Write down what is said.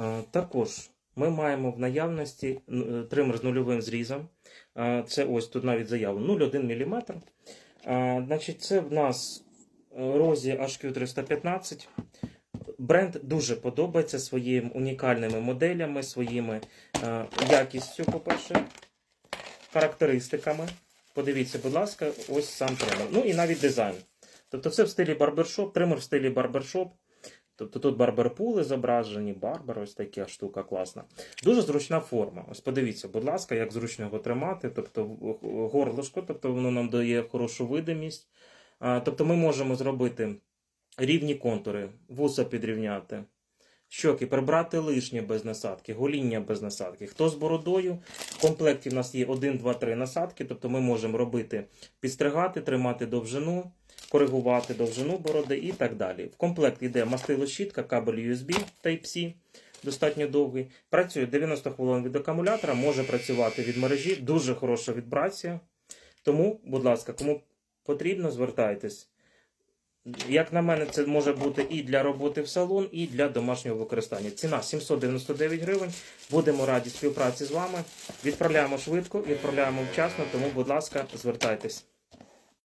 Е, Також ми маємо в наявності е, тример з нульовим зрізом. Е, Це ось тут навіть заявлено 0,1 мм. Значить, це в нас Розі HQ315. Бренд дуже подобається своїми унікальними моделями, своїми якістю, по-перше, характеристиками. Подивіться, будь ласка, ось сам тример. Ну і навіть дизайн. Тобто це в стилі барбершоп, тример в стилі барбершоп. Тобто тут барберпули зображені, барбер, ось така штука класна. Дуже зручна форма. Ось подивіться, будь ласка, як зручно його тримати. Тобто горлишко, тобто воно нам дає хорошу видимість. Тобто ми можемо зробити рівні контури, вуса підрівняти, щоки, прибрати лишнє без насадки, гоління без насадки. Хто з бородою? В комплекті в нас є 1, 2, 3 насадки, тобто ми можемо робити підстригати, тримати довжину, коригувати довжину бороди і так далі. В комплект йде мастило-щітка, кабель USB Type-C, достатньо довгий. Працює 90 хвилин від акумулятора, може працювати від мережі, дуже хороша вібрація. Тому, будь ласка, кому потрібно, звертайтесь. Як на мене, це може бути і для роботи в салон, і для домашнього використання. Ціна 799 гривень. Будемо раді співпраці з вами. Відправляємо швидко, відправляємо вчасно, тому, будь ласка, звертайтесь.